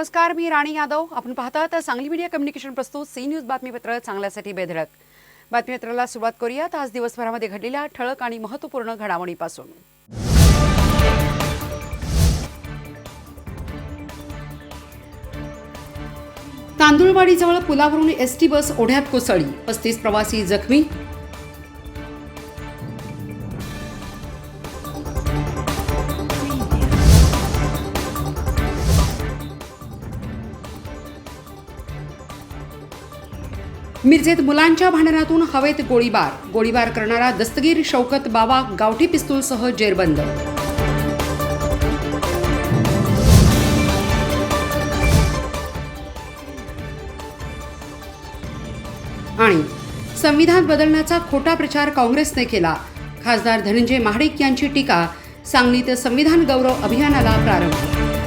नमस्कार मी राणी यादव. आपण पाहता सांगली मीडिया कम्युनिकेशन प्रस्तुत सी न्यूज बातमीपत्र चांगल्यासाठी बेधडक. बातमीपत्राला सुरुवात करूयात. आज दिवसभरामध्ये घडलेल्या ठळक आणि महत्त्वपूर्ण घडामोडीपासून. तांदुळवाडीजवळ पुलावरून एस टी बस ओढ्यात कोसळली. पस्तीस प्रवासी जखमी मिरजेत मुलांच्या भांडणातून हवेत गोळीबार. गोळीबार करणारा दस्तगीर शौकत बावा गावठी पिस्तूलसह जेरबंद. आणि संविधान बदलण्याचा खोटा प्रचार काँग्रेसने केला. खासदार धनंजय महाडिक यांची टीका सांगलीत संविधान गौरव अभियानाला प्रारंभ.